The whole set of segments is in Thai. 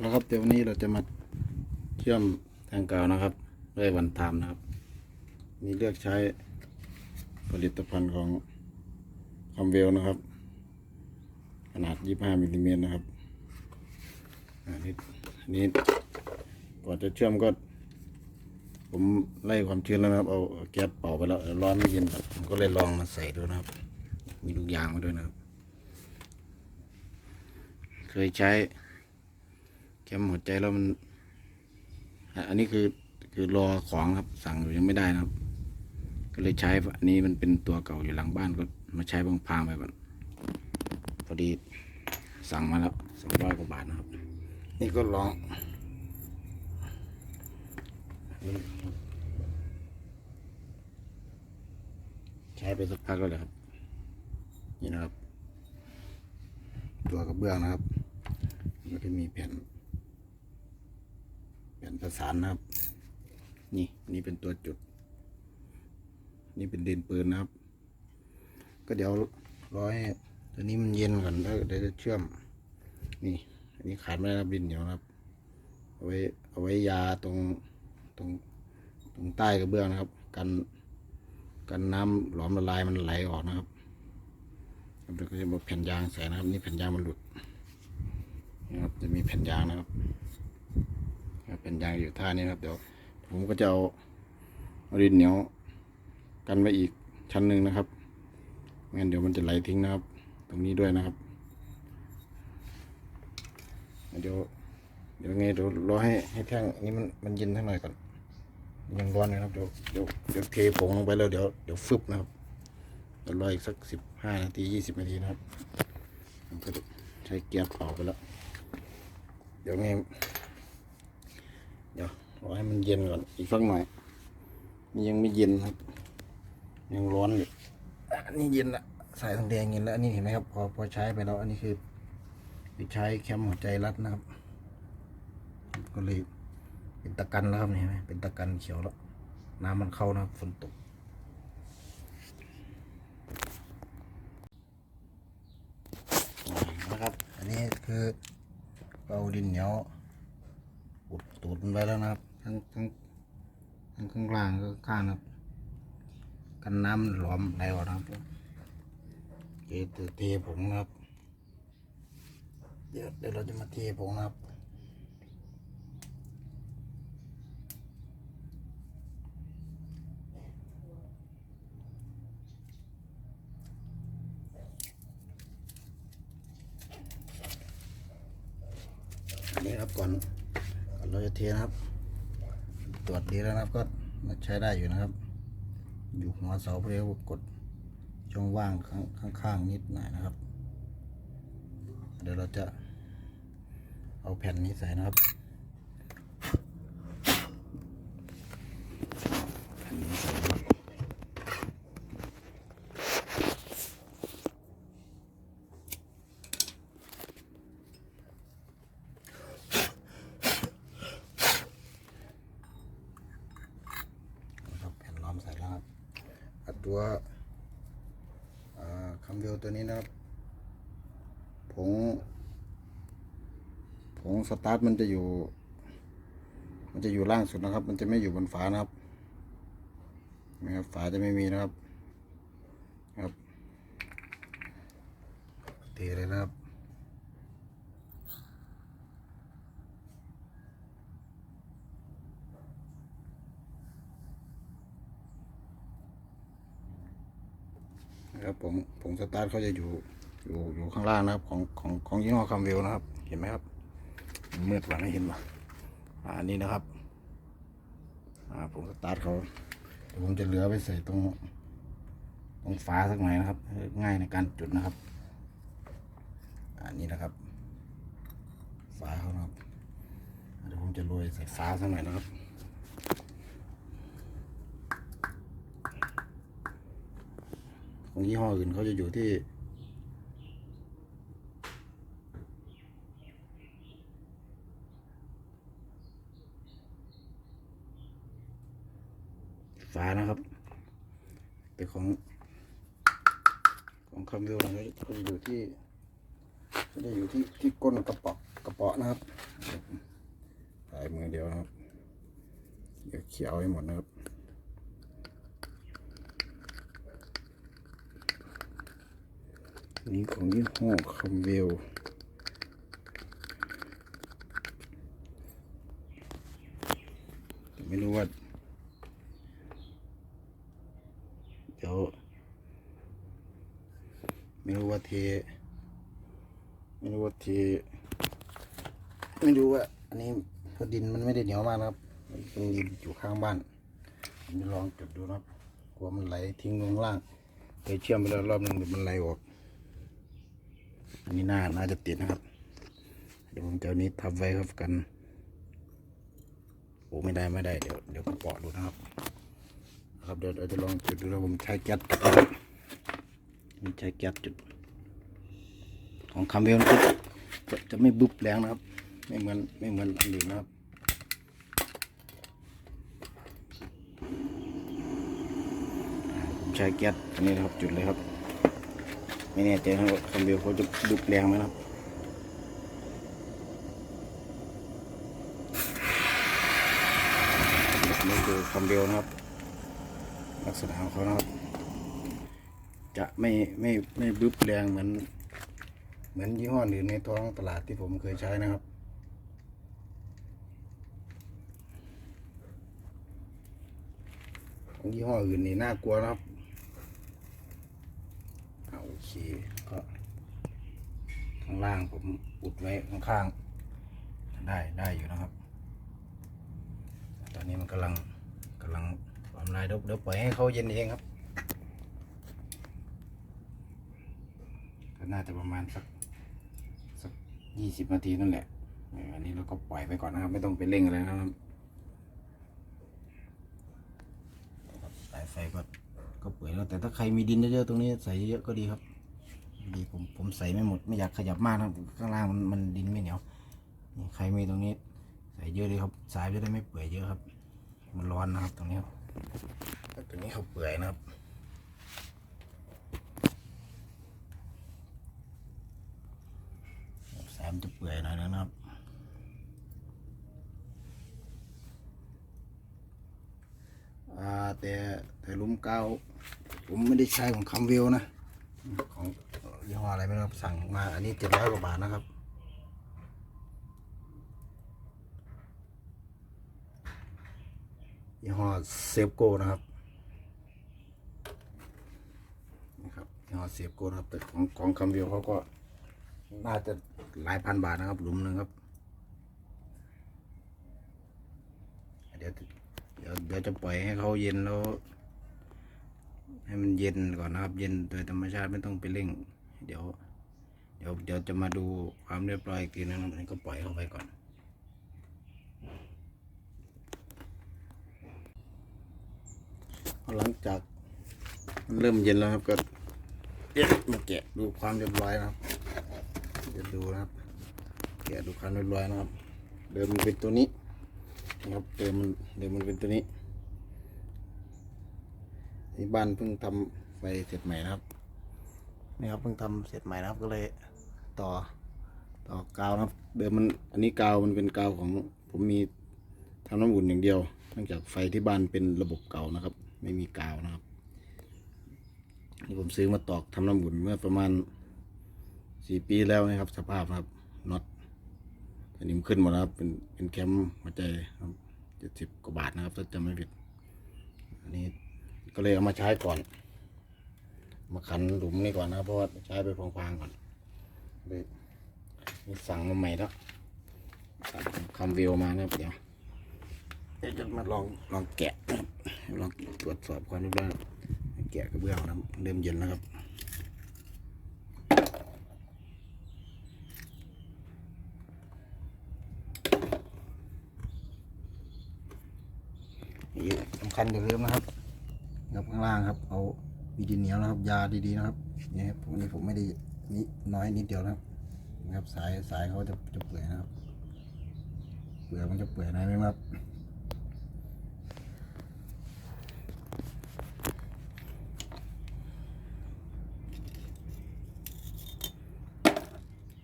แล้วครับเดี๋ยววันนี้เราจะมาเชื่อมแทงกาวนะครับด้วยวันไทามนะครับมีเลือกใช้ผลิตภัณฑ์ของคอมเวลนะครับ ขนาด 25มิลลิเมตรนะครับอันนี้อันนี้ก่อนจะเชื่อมก็ ผมไล่ความชื้นแล้วนะครับ เอาแก๊สเป่าไปแล้วร้อนไม่เย็นผมก็เลยลองมาใส่ดูนะครับ มีลูกยางมาด้วยนะครับ เคยใช้ แคมหัวใจแล้วมันอะอันนี้คือคือรอของครับ สั่งอยู่ยังไม่ได้นะครับ ก็เลยใช้อันนี้มันเป็นตัวเก่าอยู่หลังบ้านก็มาใช้บางพางๆไปก่อนพอดีสั่งมาแล้วสองร้อยกว่าบาทนะครับ นี่ก็ลองใช้ไปสักพักแล้วแหละครับนี่นะครับ ตัวกระเบื้องนะครับมันก็จะมีแผ่น แผ่นประสานนะครับ นี่นี่เป็นตัวจุด นี่เป็นดินปืนนะครับ ก็เดี๋ยวร้อให้ตัวนี้มันเย็นก่อนแล้วเดี๋ยวจะเชื่อม นี่ อันนี้ขาดไม่ได้นะครับดินเหนียวนะครับ เอาไว้เอาไว้ยาตรงตรงตรงใต้กระเบื้องนะครับ กันกันน้ำหลอมละลายมันไหลออกนะครับครับเดี๋ยวก็จะบอกแผ่นยางใส่นะครับ นี่แผ่นยางมันหลุดนะครับจะมีแผ่นยางนะครับ ครับแผ่นยางอยู่ท่านี้ครับเดี๋ยวผมก็จะเอาดินเหนียวกันไว้อีกชั้นหนึ่งนะครับไม่งั้นเดี๋ยวมันจะไหลทิ้งนะครับ ตรงนี้ด้วยนะครับ เดี๋ยวเดี๋ยวไงเดี๋ยวรอให้ให้แท่งนี้มันมันเย็นสักหน่อยก่อนยังร้อนอยู่นะครับเดี๋ยวเดี๋ยวเดี๋ยวเทผงลงไปแล้วเดี๋ยวเดี๋ยวฟึบนะครับเดี๋ยวรออีกสักสิบห้านาทียี่สิบนาทีนะครับใช้เกียร์เป่าไปแล้วเดี๋ยวไง เดี๋ยวรอให้มันเย็นก่อนอีกสักหน่อยมันยังไม่เย็นครับ ยังร้อนอยู่อันนี้เย็นละสายทองแดงเย็นแล้วอันนี้เห็นไหมครับพอพอใช้ไปแล้วอันนี้คือคือใช้แคมหัวใจรัดนะครับ ก็เลยเป็นตะกันแล้วครับนี่เห็นไหมเป็นตะกันเขียวแล้ว น้ำมันเข้านะฝนตกนะครับ อันนี้คือเอาดินเหนียว อุดตูดมันไว้แล้วนะครับ ทั้งทั้งทั้งข้างล่างก็ข้างนะครับ กันน้ำหลอมไหลออกนะครับเทเทผงนะครับ เดี๋ยวเดี๋ยวเราจะมาเทผงนะครับอันนี้ครับก่อน เราจะเทนะครับ ตรวจดีแล้วนะครับก็ใช้ได้อยู่นะครับ อยู่หัวเสาเพลวกดช่องว่างข้างข้างๆนิดหน่อยนะครับ เดี๋ยวเราจะเอาแผ่นนี้ใส่นะครับแผ่นนี้ใส่นะครับนะครับแผ่นล้อมใส่แล้วครับอะตัวอ่าคำเดียว ตัวนี้นะครับ ผง ผงสตาร์ทมันจะอยู่ มันจะอยู่ล่างสุดนะครับ มันจะไม่อยู่บนฝานะครับนะครับ ฝาจะไม่มีนะครับ ครับเทเลยนะครับ นะครับผงผงสตาร์ทเขาจะอยู่อยู่อยู่ข้างล่างนะครับ ของของของยี่ห้อคัมเวลนะครับ เห็นไหมครับมืดกว่าไม่เห็นป่ะอ่าอันนี้นะครับอ่าผงสตาร์ทเขาเดี๋ยวผมจะเหลือไปใส่ตรงตรงฝาสักหน่อยนะครับ ง่ายในการจุดนะครับ อันนี้นะครับ ฝาเขานะครับเดี๋ยวผมจะโรยใส่ฝาสักหน่อยนะครับ ของยี่ห้ออื่นเขาจะอยู่ที่ฝานะครับ แต่ของ ของคำวิวเขาจะอยู่ที่จะได้อยู่ที่ที่ก้นกระป๋อกระป๋อนะครับถ่ายมือเดียวนะครับเดี๋ยวเขียวให้หมดนะครับ อันนี้ของยี่ห้อคัมเวลไม่รู้ว่า เดี๋ยว ไม่รู้ว่าเท ไม่รู้ว่าเท ไม่รู้ว่า อันนี้พอดินมันไม่ได้เหนียวมากนะครับมันเป็นดินอยู่ข้างบ้านผมจะลองจุดดูนะครับกลัวมันไหลทิ้งลงล่างเคยเชื่อมไปแล้วรอบหนึ่งเดี๋ยวมันไหลออก อันนี้น่าน่าจะติดนะครับ เดี๋ยวผมจะเอานี้ทับไว้ครับกัน โอ้ไม่ได้ไม่ได้เดี๋ยวเดี๋ยวผมเปาะดูนะครับ ครับเดี๋ยวเราจะลองจุดดูแล้วผมใช้แก๊สนี่ใช้แก๊สจุด ของคำเวลจะจะจะไม่บุบแรงนะครับ ไม่เหมือนไม่เหมือนอันอื่นนะครับผมใช้แก๊สอันนี้นะครับจุดเลยครับ ไม่แน่ใจนะว่าคำเวลเขาจะบุบแรงไหมครับนี่คือคำเบลนะครับ ลักษณะของเขานะครับ จะไม่ไม่ไม่บึบแรงเหมือน เหมือนยี่ห้ออื่นในท้องตลาดที่ผมเคยใช้นะครับของยี่ห้ออื่นนี่น่ากลัวนะครับ เคก็ข้างล่างผมอุดไว้ข้างๆได้ได้อยู่นะครับ ตอนนี้มันกำลังกำลังทำลายเดี๋ยวเดี๋ยวปล่อยให้เขาเย็นเองครับก็น่าจะประมาณสักสักยี่สิบนาทีนั่นแหละอันนี้เราก็ปล่อยไปก่อนนะครับ ไม่ต้องไปเร่งอะไรนะครับสายไฟก็ก็เปื่อยแล้วแต่ถ้าใครมีดินเยอะๆตรงนี้ใส่เยอะก็ดีครับ ดีผมผมใส่ไม่หมดไม่อยากขยับมากนะข้างล่างมันมันดินไม่เหนียวนี่ใครมีตรงนี้ ใส่เยอะเลยครับสายจะได้ไม่เปื่อยเยอะครับ มันร้อนนะครับตรงนี้ครับตรงนี้เขาเปื่อยนะครับสายมันจะเปื่อยหน่อยนะครับแต่แต่ลุมเกาวผมไม่ได้ใช้ของคัมวิวนะของ ยี่ห้ออะไรไม่รู้ครับสั่งมาอันนี้เจ็ดร้อยกว่าบาทนะครับ ยี่ห้อเซฟโกนะครับนะครับยี่ห้อเซฟโกนะครับแต่ของของคัมวิวเขาก็น่าจะหลายพันบาทนะครับหลุมหนึ่งครับเดี๋ยวเดี๋ยวเดี๋ยวจะปล่อยให้เขาเย็นแล้ว ให้มันเย็นก่อนนะครับ เย็นโดยธรรมชาติไม่ต้องไปเร่ง เดี๋ยว เดี๋ยวเดี๋ยวจะมาดูความเรียบร้อยอีกทีนึงอันนี้ก็ปล่อยเข้าไปก่อน หลังจากมันเริ่มเย็นแล้วครับก็เดี๋ยมาแกะดูความเรียบร้อยนะครับเดี๋ยวดูนะครับแกะดูความเรียบร้อยนะครับ เดิมมันเป็นตัวนี้นะครับเดิมมันเดิมมันเป็นตัวนี้ที่บ้านเพิ่งทำไปเสร็จใหม่นะครับ นี่ครับเพิ่งทำเสร็จใหม่นะครับก็เลยต่อต่อกาวนะครับ เดิมมันอันนี้กาวมันเป็นกาวของผมมีทำน้ำอุ่นอย่างเดียวเนื่องจากไฟที่บ้านเป็นระบบเก่านะครับ ไม่มีกาวนะครับนี่ผมซื้อมาตอกทำน้ำบุญเมื่อประมาณสี่ปีแล้วนะครับ สภาพครับน็อตอันนี้มันขึ้นหมดแล้วครับเป็นเป็นแคมหัวใจครับเจ็ดสิบกว่าบาทนะครับถ้าจำไม่ผิดอันนี้ก็เลยเอามาใช้ก่อน มาขันหลุมนี่ก่อนนะเพราะว่าใช้ไปพลางๆก่อนเลยนี่สั่งมาใหม่แล้วคำวิวมานะเดี๋ยวเดี๋ยวจะมาลองลองแกะลองตรวจสอบความเรียบร้อยแกะกระเบื้องนะเริ่มเย็นแล้วครับสำคัญอย่าลืมนะครับครับข้างล่างครับเอา วีดีเหนียวนะครับ ยาดีๆนะครับนี่ครับวันนี้ผมไม่ได้นิน้อยนิดเดียวนะครับนะครับสายสายเขาจะจะเปื่อยนะครับ เปลือกมันจะเปื่อยหน่อยไหมครับ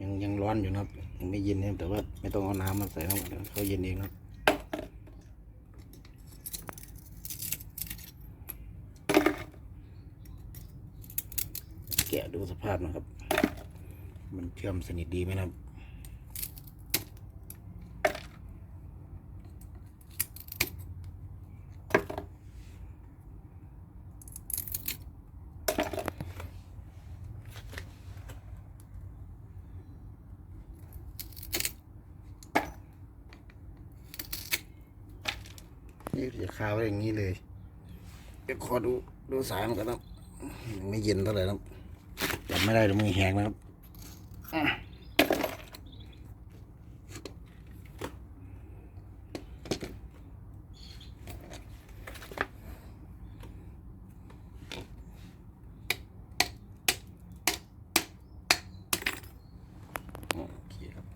ยังยังร้อนอยู่นะครับยังไม่เย็นนะครับแต่ว่าไม่ต้องเอาน้ำมาใส่นะครับเดี๋ยวเขาเย็นเองนะครับ กะดูสภาพนะครับ มันเชื่อมสนิทดีไหมนะครับนี่จะคาไว้อย่างนี้เลยเดี๋ยวขอดูดูสายมันกันนะยังไม่เย็นเท่าไหร่นะ จับไม่ได้เดี๋ยวมือแหงนะครับอะโอเคครับ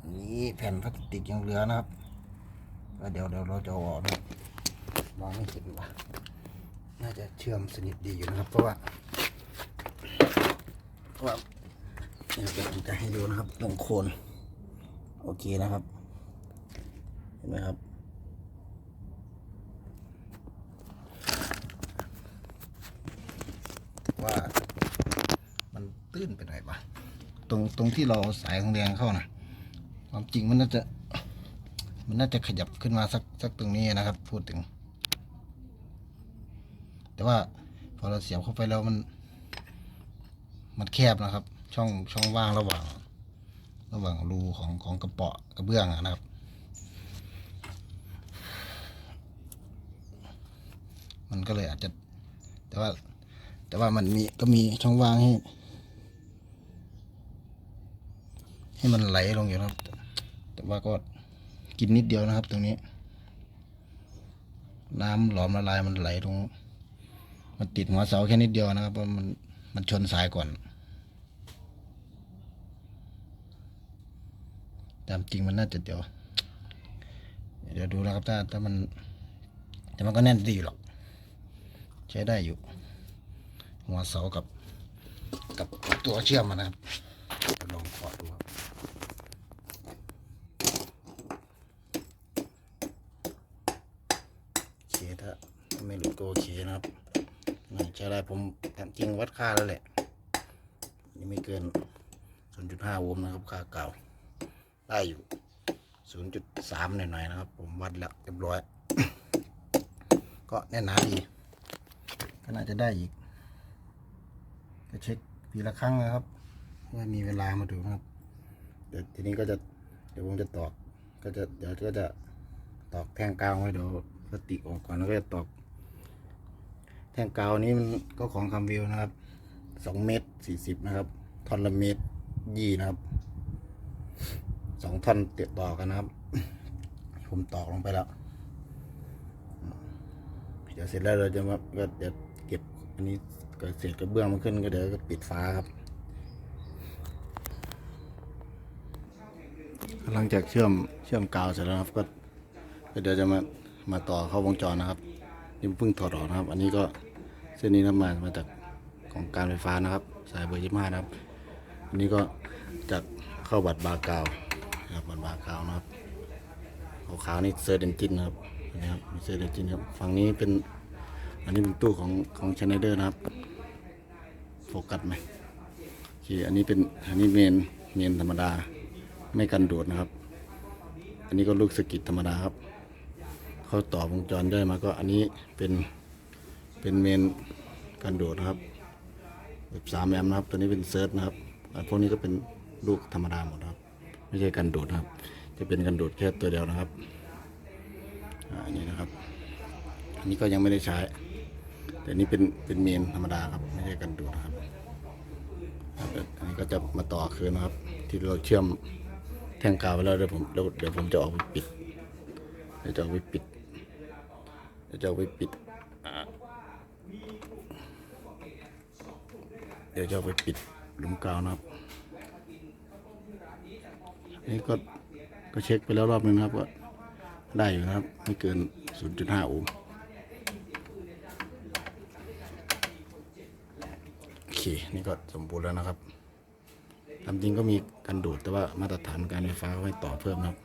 อันนี้แผ่นพลาสติกยังเหลือนะครับแล้วเดี๋ยวเดี๋ยวเราจะเอาออกนะครับมองไม่เห็นว่ะน่าจะเชื่อมสนิทดีอยู่นะครับ เพราะว่าเพราะว่าเดี๋ยวผมจะให้ดูนะครับตรงโคนโอเคนะครับ เห็นไหมครับว่ามันตื้นไปหน่อยปะตรงตรงที่เราเอาสายของแดงเข้านะความจริงมันน่าจะ มันน่าจะขยับขึ้นมาสักสักตรงนี้นะครับ พูดถึง แต่ว่าพอเราเสียบเข้าไปแล้วมัน มันแคบนะครับ ช่องช่องว่างระหว่าง ระหว่างรูของของกระเปาะกระเบื้องนะครับ มันก็เลยอาจจะ แต่ว่า แต่ว่ามันมีก็มีช่องว่างให้ให้มันไหลลงอยู่นะครับ แต่ว่าก็ กินนิดเดียวนะครับ ตรงนี้ น้ำหลอมละลายมันไหลลงมันติดหัวเสาแค่นิดเดียวนะครับเพราะมันมันชนสายก่อน ตามจริงมันน่าจะเดี๋ยวเดี๋ยวดูนะครับถ้าถ้ามัน แต่มันก็แน่นดีหรอก ใช้ได้อยู่ หัวเสากับ กับตัวเชื่อมมันนะครับ ลองขอดูครับ โอเคถ้าถ้า ไม่หลุดก็โอเคนะครับใช้ได้ผมจริงวัดค่าแล้วแหละนี่ไม่เกิน 0.5 โวลต์นะครับ ค่าเก่า ได้อยู่ 0.3 หน่อยๆนะครับ ผมวัดแล้วเรียบร้อย ก็แน่นหนาดี ก็น่าจะได้อีก ก็เช็คปีละครั้งนะครับว่ามีเวลามาดูนะครับ เดี๋ยวทีนี้ก็จะเดี๋ยวผมจะตอก ก็จะเดี๋ยวก็จะตอกแท่งกาวไว้เดี๋ยวสติออกก่อนแล้วก็จะตอก ท่งกาวนี้มันก็ของคำวิวนะครับสองเมตรสี่สิบนะครับท่อนละเมตรยี่นะครับสองท่อนตียต่อกันนะครับ ผมตอกลงไปแล้ว เดี๋ยวเสร็จแล้วเราจะมาก็เดี๋ยวเก็บอันนี้ก็เศษกระเบื้องมันขึ้นก็เดี๋ยวก็ปิดฝาครับหลังจากเชื่อมเชื่อมกาวเสร็จแล้วครับก็ก็เดี๋ยวจะมามาต่อเข้าวงจรนะครับนี่เพิ่งถอดออกนะครับ อันนี้ก็ เส้นนี้นะมามาจากของการไฟฟ้านะครับ สายเบอร์ยี่ห้านะครับอันนี้ก็จากเข้าบัตรบาร์กาวนะครับบัตรบาร์กาวนะครับขาวๆนี่เซอร์เดนจินนะครับนนี้ครับเซอร์เดนจินครับฝั่งนี้เป็นอันนี้เป็นตู้ของของชไนเดอร์นะครับ โฟกัสไหมโอเคอันนี้เป็นอันนี้เมนเมนธรรมดาไม่กันโดดนะครับ อันนี้ก็ลูกสกิดธรรมดาครับ เขาต่อวงจรได้มาก็อันนี้เป็น เป็นเมนกันโดดนะครับแบบสามแอมป์นะครับ ตัวนี้เป็นเซิร์ชนะครับอันพวกนี้ก็เป็นลูกธรรมดาหมดครับ ไม่ใช่กันโดดนะครับ จะเป็นกันโดดแค่ตัวเดียวนะครับอันนี้นะครับ อันนี้ก็ยังไม่ได้ใช้ แต่นี่เป็นเป็นเมนธรรมดาครับ ไม่ใช่กันโดดนะครับ อันนี้ก็จะมาต่อคืนนะครับ ที่เราเชื่อมแท่งกาวไว้แล้วเดี๋ยวผมเดี๋ยวผมจะออกไปปิดเดี๋ยวจะเอาไปปิดเดี๋ยวจะเอาไปปิดอ่าเดี๋ยวจะไปปิดหลุมกาวนะครับนนี้ก็ก็เช็คไปแล้วรอบนึงครับก็ได้อยู่นะครับ ไม่เกิน 0.5 โอห์มโอเค นี่ก็สมบูรณ์แล้วนะครับตามจริงก็มีกันดูดแต่ว่ามาตรฐานการไฟฟ้าเขาให้ต่อเพิ่มนะครับ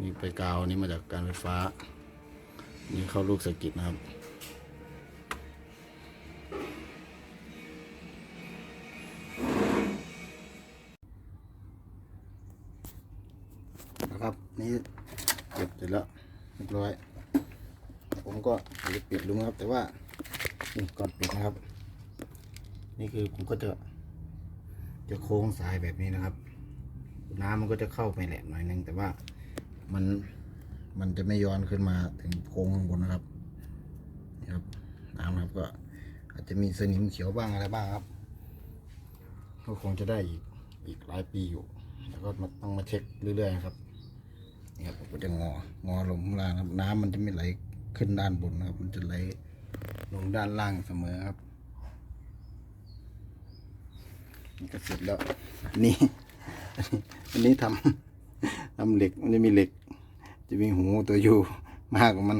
นี่ไปกาวนี่มาจากการไฟฟ้า นี่เข้าลูกสะกิดนะครับ ผมก็จะปิดลุงครับแต่ว่านี่ก่อนปิดนะครับ นี่คือผมก็จะ จะโค้งสายแบบนี้นะครับ น้ำมันก็จะเข้าไปแหละหน่อยนึงแต่ว่ามันมันจะไม่ย้อนขึ้นมาถึงโค้งข้างบนนะครับนี่ครับน้ำนะครับก็ อาจจะมีสนิมเขียวบ้างอะไรบ้างครับก็คงจะได้อีกอีกหลายปีอยู่ แล้วก็มาต้องมาเช็คเรื่อยๆครับนี่ครับผมก็จะงองอลงข้างล่างนะครับ น้ำมันจะไม่ไหล ขึ้นด้านบนนะครับ มันจะไหลลงด้านล่างเสมอครับนี่ก็เสร็จแล้วนี่อันนี้ทำทำเหล็กมันจะมีเหล็ก จะมีหูตัวอยู่มากกว่ามัน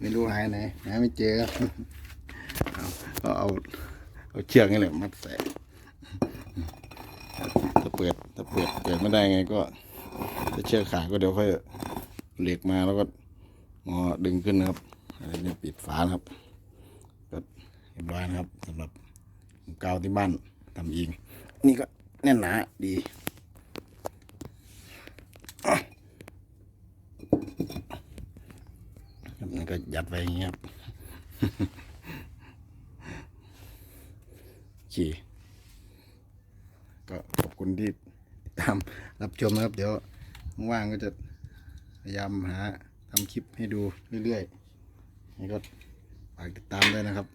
ไม่รู้หายไหนหาไม่เจอครับเอาก็เอาเอาเชือกนี่แหละมัดใส่ถ้าเปิดถ้าเปิดเปิดไม่ได้ไงก็ถ้าเชือกขาดก็เดี๋ยวค่อยเหล็กมาแล้วก็ งอดึงขึ้นนะครับอันนี้ปิดฝานะครับก็เรียบร้อยนะครับสำหรับกาวที่บ้านทำเองนี่ก็แน่นหนาดีนี่ก็ยัดไว้อย่างเงี้ยครับโอเคก็ขอบคุณที่ตามรับชมนะครับ เดี๋ยวว่างก็จะพยายามหา ทำคลิปให้ดูเรื่อยๆนี่ก็ฝากติดตามด้วยนะครับ